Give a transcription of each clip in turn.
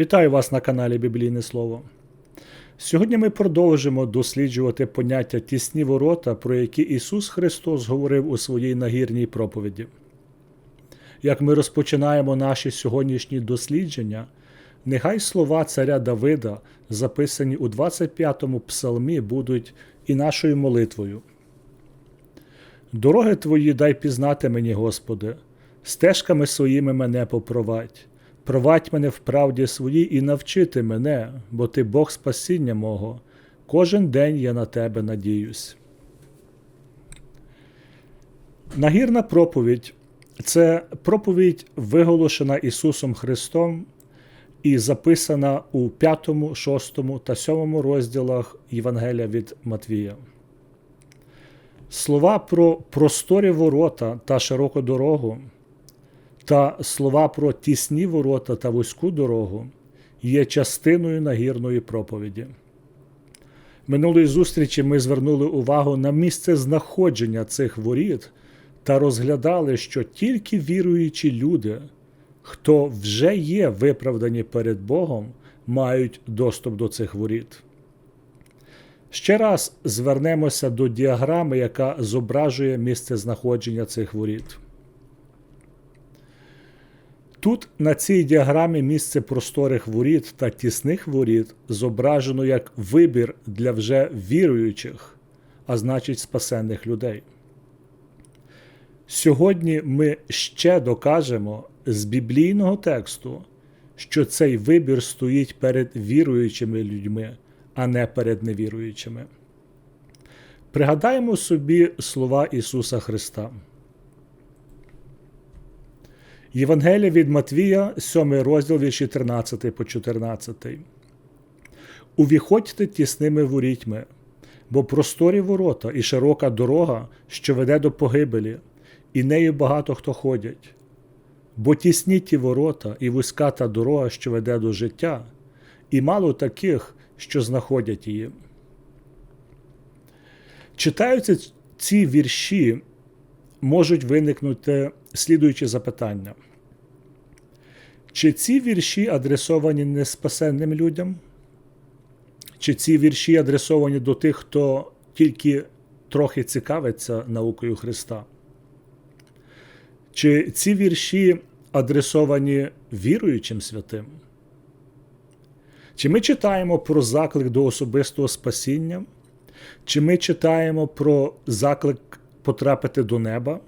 Вітаю вас на каналі Біблійне Слово. Сьогодні ми продовжимо досліджувати поняття тісні ворота, про які Ісус Христос говорив у своїй нагірній проповіді. Як ми розпочинаємо наші сьогоднішні дослідження, нехай слова царя Давида, записані у 25-му псалмі, будуть і нашою молитвою. Дороги твої дай пізнати мені, Господи, стежками своїми мене попровадь. Провадь мене в правді своїй і навчити мене, бо ти Бог спасіння мого. Кожен день я на тебе надіюсь. Нагірна проповідь це проповідь, виголошена Ісусом Христом і записана у 5, 6 та 7 розділах Євангелія від Матвія. Слова про просторі ворота та широку дорогу та слова про тісні ворота та вузьку дорогу є частиною нагірної проповіді. Минулої зустрічі ми звернули увагу на місце знаходження цих воріт та розглядали, що тільки віруючі люди, хто вже є виправдані перед Богом, мають доступ до цих воріт. Ще раз звернемося до діаграми, яка зображує місце знаходження цих воріт. Тут на цій діаграмі місце просторих воріт та тісних воріт зображено як вибір для вже віруючих, а значить спасенних людей. Сьогодні ми ще докажемо з біблійного тексту, що цей вибір стоїть перед віруючими людьми, а не перед невіруючими. Пригадаємо собі слова Ісуса Христа. Євангелія від Матвія, 7 розділ вірші 13 по 14. Увіходьте тісними ворітьми, бо просторі ворота і широка дорога, що веде до погибелі, і нею багато хто ходять. Бо тісні ті ворота і вузька та дорога, що веде до життя, і мало таких, що знаходять її. Читаються ці вірші, можуть виникнути слідуючі запитання. Чи ці вірші адресовані неспасенним людям? Чи ці вірші адресовані до тих, хто тільки трохи цікавиться наукою Христа? Чи ці вірші адресовані віруючим святим? Чи ми читаємо про заклик до особистого спасіння? Чи ми читаємо про заклик потрапити до неба?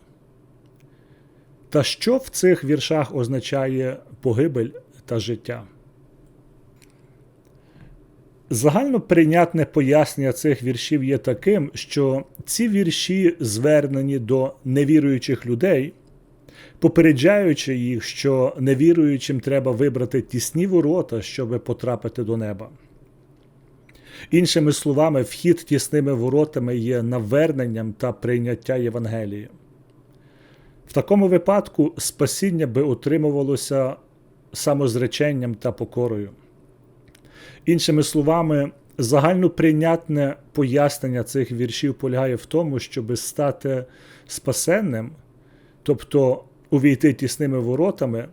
Та що в цих віршах означає погибель та життя? Загально прийнятне пояснення цих віршів є таким, що ці вірші звернені до невіруючих людей, попереджаючи їх, що невіруючим треба вибрати тісні ворота, щоб потрапити до неба. Іншими словами, вхід тісними воротами є наверненням та прийняття Євангелії. В такому випадку спасіння би утримувалося самозреченням та покорою. Іншими словами, загальноприйнятне пояснення цих віршів полягає в тому, щоб стати спасенним, тобто увійти тісними воротами,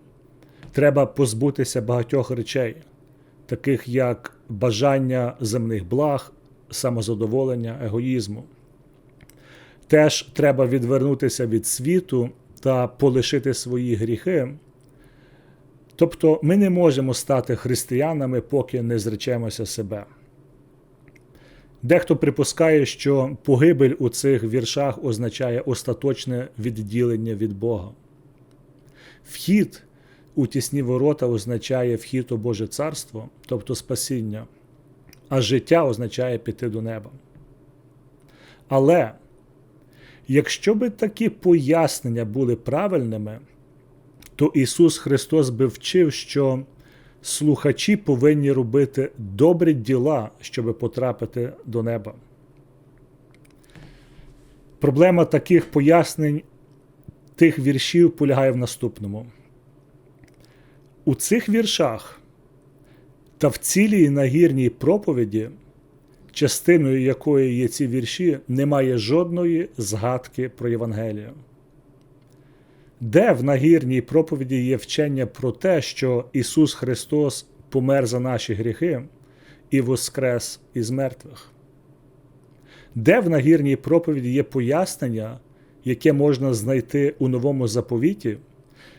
треба позбутися багатьох речей, таких як бажання земних благ, самозадоволення, егоїзму. Теж треба відвернутися від світу та полишити свої гріхи. Тобто ми не можемо стати християнами, поки не зречемося себе. Дехто припускає, що погибель у цих віршах означає остаточне відділення від Бога. Вхід у тісні ворота означає вхід у Боже Царство, тобто спасіння, а життя означає піти до неба. Але Якщо би такі пояснення були правильними, то Ісус Христос би вчив, що слухачі повинні робити добрі діла, щоб потрапити до неба. Проблема таких пояснень тих віршів полягає в наступному. У цих віршах та в цілій нагірній проповіді частиною якої є ці вірші, немає жодної згадки про Євангелію. Де в нагірній проповіді є вчення про те, що Ісус Христос помер за наші гріхи і воскрес із мертвих. Де в нагірній проповіді є пояснення, яке можна знайти у новому заповіті,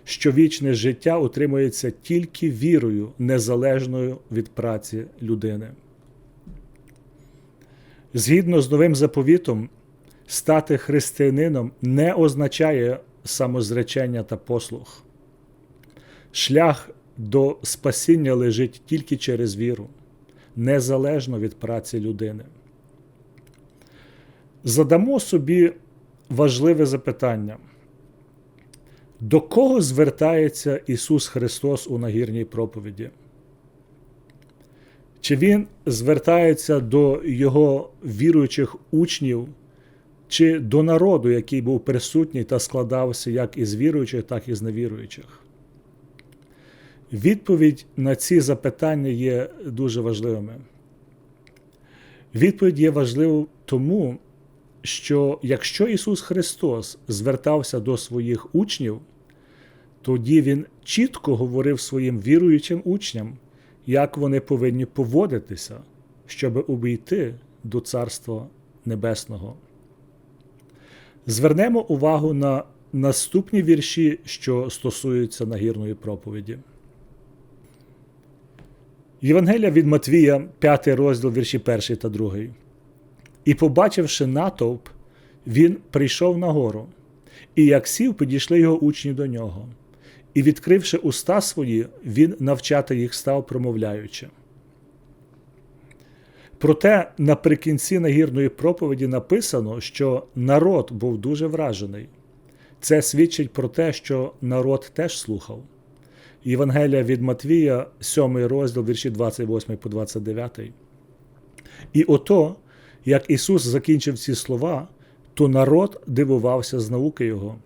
що вічне життя утримується тільки вірою, незалежною від праці людини. Згідно з новим заповітом, стати християнином не означає самозречення та послух. Шлях до спасіння лежить тільки через віру, незалежно від праці людини. Задамо собі важливе запитання. До кого звертається Ісус Христос у нагірній проповіді? Чи Він звертається до Його віруючих учнів, чи до народу, який був присутній та складався як із віруючих, так і з невіруючих? Відповідь на ці запитання є дуже важливими. Відповідь є важливою тому, що якщо Ісус Христос звертався до своїх учнів, тоді Він чітко говорив своїм віруючим учням, як вони повинні поводитися, щоб увійти до Царства Небесного. Звернемо увагу на наступні вірші, що стосуються нагірної проповіді. Євангелія від Матвія, 5 розділ вірші 1 та 2. І, побачивши натовп, він прийшов на гору, і як сів, підійшли його учні до нього. І, відкривши уста свої, він навчати їх став, промовляючи. Проте наприкінці нагірної проповіді написано, що народ був дуже вражений. Це свідчить про те, що народ теж слухав. Євангелія від Матвія, 7 розділ, вірші 28 по 29. І ото, як Ісус закінчив ці слова, то народ дивувався з науки Його,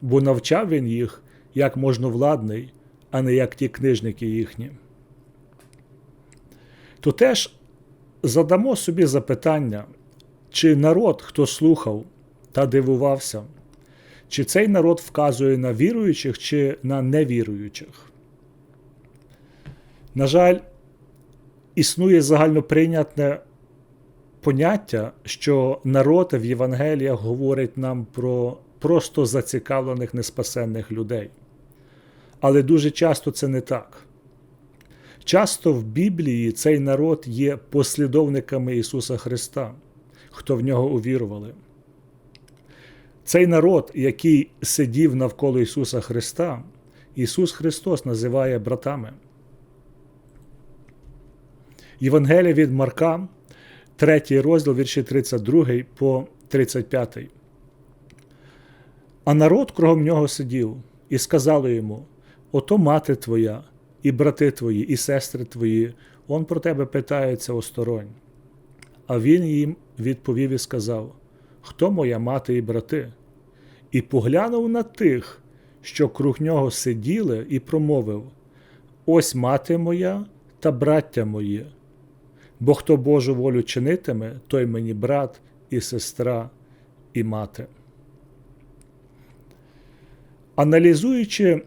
бо навчав Він їх як можновладний, а не як ті книжники їхні. То теж задамо собі запитання, чи народ, хто слухав та дивувався, чи цей народ вказує на віруючих чи на невіруючих? На жаль, існує загальноприйнятне поняття, що народ в Євангеліях говорить нам про просто зацікавлених неспасенних людей. Але дуже часто це не так. Часто в Біблії цей народ є послідовниками Ісуса Христа, хто в нього увірували. Цей народ, який сидів навколо Ісуса Христа, Ісус Христос називає братами. Євангелія від Марка, 3 розділ вірші 32 по 35. А народ кругом нього сидів і сказали йому: Ото мати твоя, і брати твої, і сестри твої, он про тебе питається осторонь. А він їм відповів і сказав: Хто моя мати і брати? І поглянув на тих, що круг нього сиділи, і промовив: Ось мати моя та браття мої. Бо хто Божу волю чинитиме, той мені брат і сестра і мати. Аналізуючи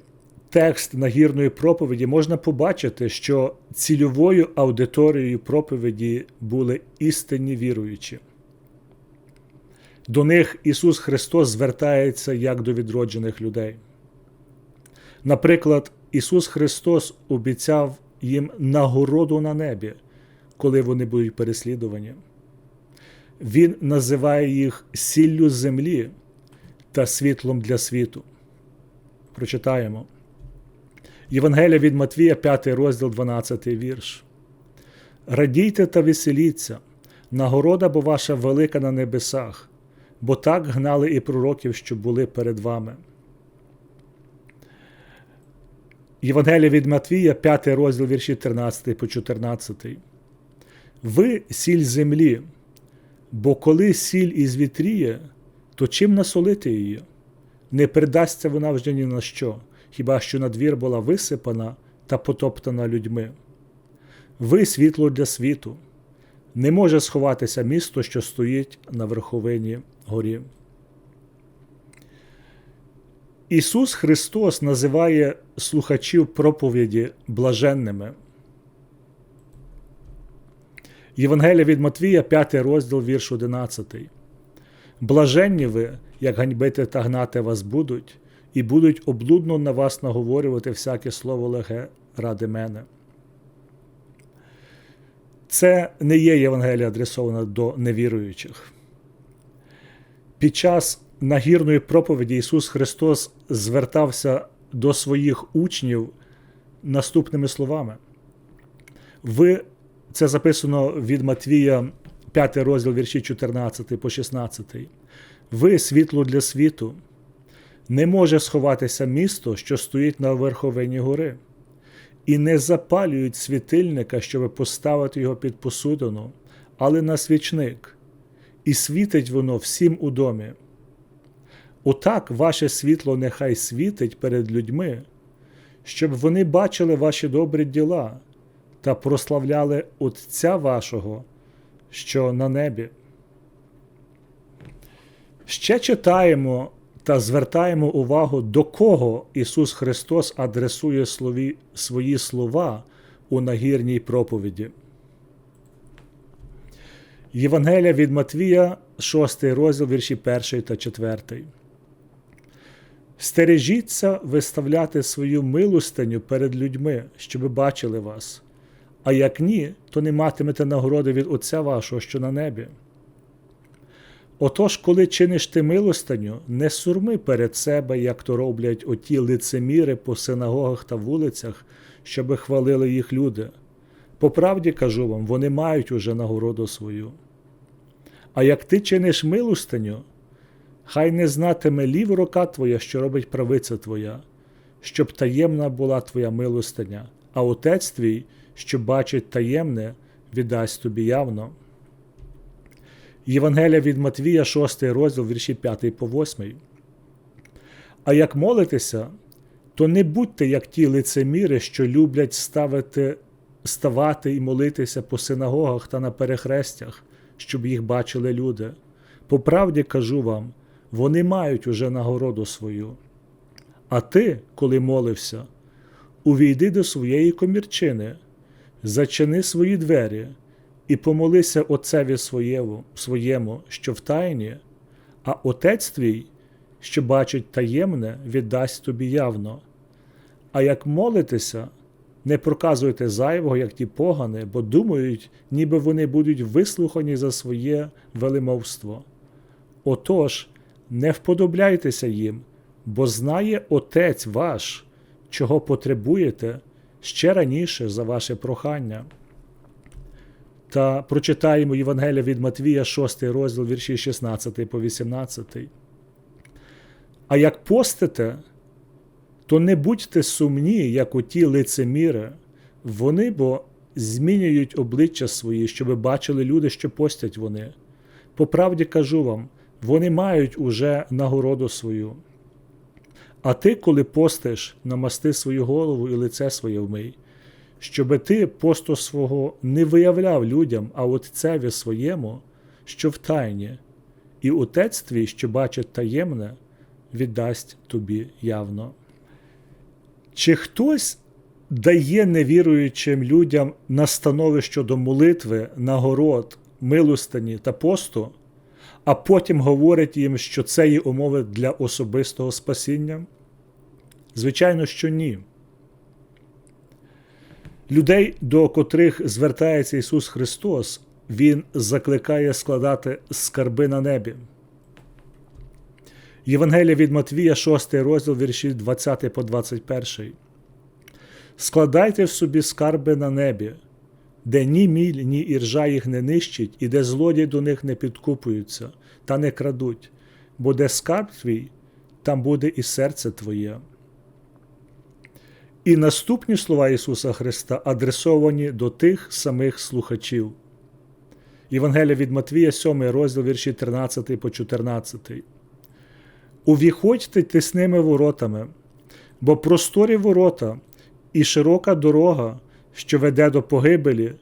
текст нагірної проповіді, можна побачити, що цільовою аудиторією проповіді були істинні віруючі. До них Ісус Христос звертається як до відроджених людей. Наприклад, Ісус Христос обіцяв їм нагороду на небі, коли вони будуть переслідувані. Він називає їх сіллю землі та світлом для світу. Прочитаємо. Євангелія від Матвія, 5 розділ, 12 вірш. Радійте та веселіться, нагорода бо ваша велика на небесах, бо так гнали і пророків, що були перед вами. Євангелія від Матвія, 5 розділ вірші 13 по 14. Ви сіль землі, бо коли сіль ізвітріє, то чим насолити її? Не придасться вона вже ні на що, хіба що на двір була висипана та потоптана людьми. Ви світло для світу. Не може сховатися місто, що стоїть на верховині горі. Ісус Христос називає слухачів проповіді блаженними. Євангелія від Матвія, 5 розділ, вірш 11. Блаженні ви, як ганьбити та гнати вас будуть, і будуть облудно на вас наговорювати всяке слово леге ради мене. Це не є Євангелія адресована до невіруючих. Під час нагірної проповіді Ісус Христос звертався до своїх учнів наступними словами. Ви, Це записано від Матвія, 5 розділ вірші 14 по 16. Ви світло для світу. Не може сховатися місто, що стоїть на верховині гори, і не запалюють світильника, щоб поставити його під посудину, але на свічник, і світить воно всім у домі. Отак ваше світло нехай світить перед людьми, щоб вони бачили ваші добрі діла та прославляли Отця вашого, що на небі. Ще читаємо та звертаємо увагу, до кого Ісус Христос адресує слові, свої слова у нагірній проповіді. Євангелія від Матвія, 6 розділ вірші 1 та 4. Стережіться виставляти свою милостиню перед людьми, щоби бачили вас, а як ні, то не матимете нагороди від Отця вашого, що на небі. Отож, коли чиниш ти милостиню, не сурми перед себе, як то роблять оті лицеміри по синагогах та вулицях, щоби хвалили їх люди. По правді кажу вам, вони мають уже нагороду свою. А як ти чиниш милостиню, хай не знатиме ліва рука твоя, що робить правиця твоя, щоб таємна була твоя милостиня, а отець твій, що бачить таємне, віддасть тобі явно. Євангелія від Матвія, 6 розділ, вірші 5 по 8. А як молитеся, то не будьте, як ті лицеміри, що люблять ставити, ставати і молитися по синагогах та на перехрестях, щоб їх бачили люди. По правді кажу вам, вони мають уже нагороду свою. А ти, коли молився, увійди до своєї комірчини, зачини свої двері і помолися Отцеві своєму, своєму, що в тайні, а Отець твій, що бачить таємне, віддасть тобі явно. А як молитеся, не проказуйте зайвого, як ті погани, бо думають, ніби вони будуть вислухані за своє велимовство. Отож, не вподобляйтеся їм, бо знає Отець ваш, чого потребуєте ще раніше за ваше прохання. Та прочитаємо Євангелія від Матвія, 6 розділ, вірші 16 по 18. А як постите, то не будьте сумні, як у ті лицеміри, вони бо змінюють обличчя свої, щоб бачили люди, що постять вони. По правді кажу вам, вони мають уже нагороду свою. А ти, коли постиш, намасти свою голову і лице своє вмий, щоби ти посту свого не виявляв людям, а отцеві своєму, що в тайні, і отець твій, що бачить таємне, віддасть тобі явно. Чи хтось дає невіруючим людям настанови щодо молитви, нагород, милостині та посту, а потім говорить їм, що це є умови для особистого спасіння? Звичайно, що ні. Людей, до котрих звертається Ісус Христос, Він закликає складати скарби на небі. Євангелія від Матвія, 6 розділ вірші 20 по 21. Складайте в собі скарби на небі, де ні міль, ні іржа їх не нищить, і де злодії до них не підкупуються та не крадуть, бо де скарб твій, там буде і серце твоє. І наступні слова Ісуса Христа адресовані до тих самих слухачів. Євангелія від Матвія, 7 розділ вірші 13 по 14. Увіходьте тисними воротами, бо просторі ворота і широка дорога, що веде до погибелі,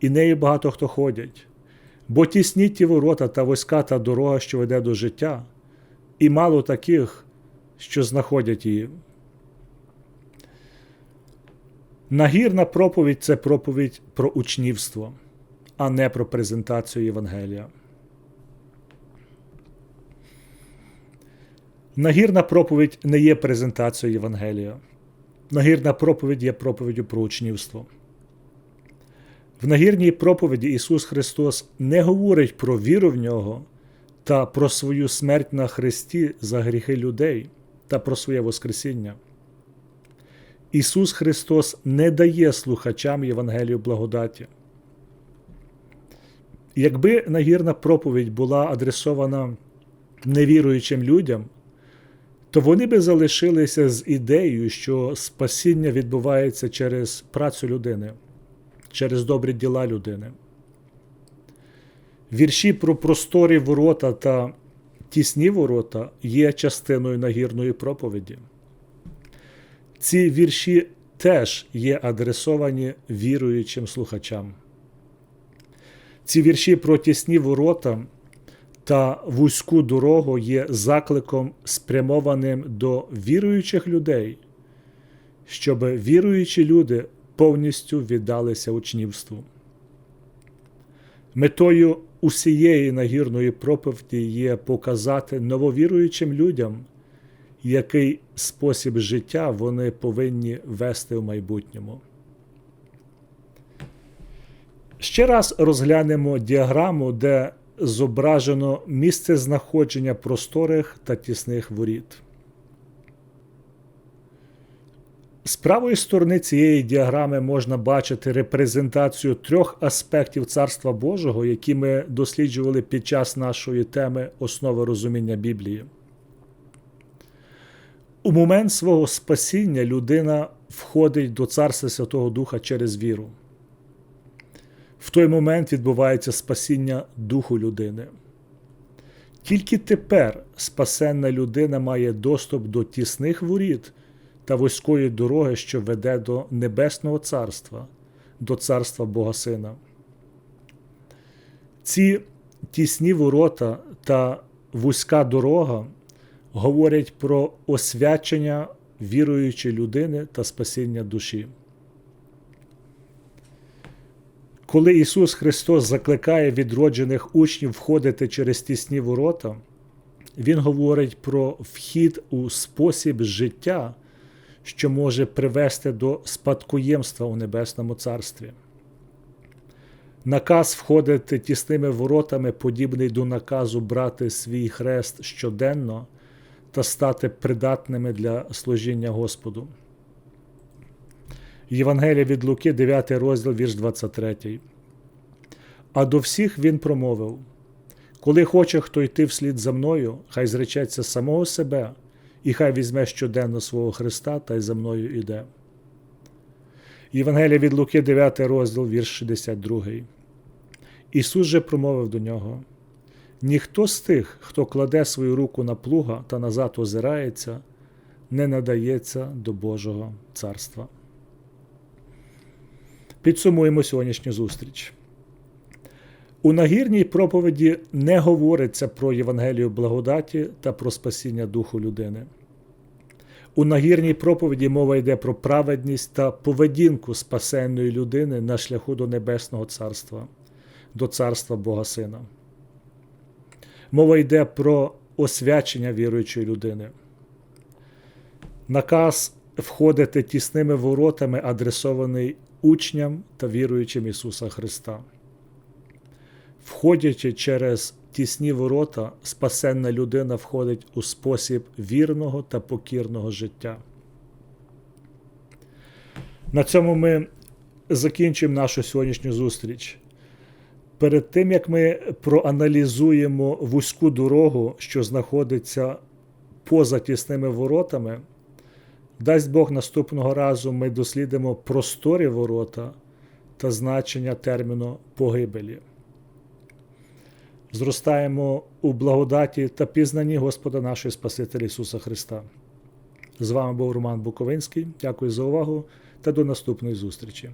і нею багато хто ходять, бо тісні ті ворота та вузька та дорога, що веде до життя, і мало таких, що знаходять її. Нагірна проповідь це проповідь про учнівство. а не про презентацію Євангелія. Нагірна проповідь не є презентацією Євангелія. Нагірна проповідь є проповіддю про учнівство. В нагірній проповіді Ісус Христос не говорить про віру в Нього та про свою смерть на Христі за гріхи людей та про своє Воскресіння. Ісус Христос не дає слухачам Євангелію благодаті. Якби нагірна проповідь була адресована невіруючим людям, то вони би залишилися з ідеєю, що спасіння відбувається через працю людини, через добрі діла людини. Вірші про просторі ворота та тісні ворота є частиною нагірної проповіді. Ці вірші теж є адресовані віруючим слухачам. Ці вірші про тісні ворота та вузьку дорогу є закликом, спрямованим до віруючих людей, щоб віруючі люди повністю віддалися учнівству. Метою усієї нагірної проповіді є показати нововіруючим людям, який спосіб життя вони повинні вести в майбутньому. Ще раз розглянемо діаграму, де зображено місце знаходження просторих та тісних воріт. З правої сторони цієї діаграми можна бачити репрезентацію трьох аспектів Царства Божого, які ми досліджували під час нашої теми основи розуміння Біблії. У момент свого спасіння людина входить до Царства Святого Духа через віру. В той момент відбувається спасіння духу людини. Тільки тепер спасенна людина має доступ до тісних воріт та вузької дороги, що веде до Небесного Царства, до Царства Бога Сина. Ці тісні ворота та вузька дорога говорять про освячення віруючої людини та спасіння душі. Коли Ісус Христос закликає відроджених учнів входити через тісні ворота, Він говорить про вхід у спосіб життя, що може привести до спадкоємства у Небесному Царстві. Наказ входити тісними воротами, подібний до наказу брати свій хрест щоденно та стати придатними для служіння Господу. Євангелія від Луки, 9 розділ, вірш 23. А до всіх він промовив: Коли хоче хто йти вслід за мною, хай зречеться самого себе, і хай візьме щоденно свого Христа та й за мною іде. Євангелія від Луки, 9 розділ, вірш 62. Ісус же промовив до нього: Ніхто з тих, хто кладе свою руку на плуга та назад озирається, не надається до Божого царства. Підсумуємо сьогоднішню зустріч. У нагірній проповіді не говориться про Євангелію благодаті та про спасіння духу людини. У нагірній проповіді мова йде про праведність та поведінку спасенної людини на шляху до Небесного Царства, до Царства Бога Сина. Мова йде про освячення віруючої людини. Наказ входити тісними воротами, адресований учням та віруючим Ісуса Христа. Входячи через тісні ворота, спасенна людина входить у спосіб вірного та покірного життя. На цьому ми закінчимо нашу сьогоднішню зустріч. Перед тим як ми проаналізуємо вузьку дорогу, що знаходиться поза тісними воротами, дасть Бог наступного разу ми дослідимо просторі ворота та значення терміну погибелі. Зростаємо у благодаті та пізнанні Господа нашого Спасителя Ісуса Христа. З вами був Роман Буковинський. Дякую за увагу та до наступної зустрічі.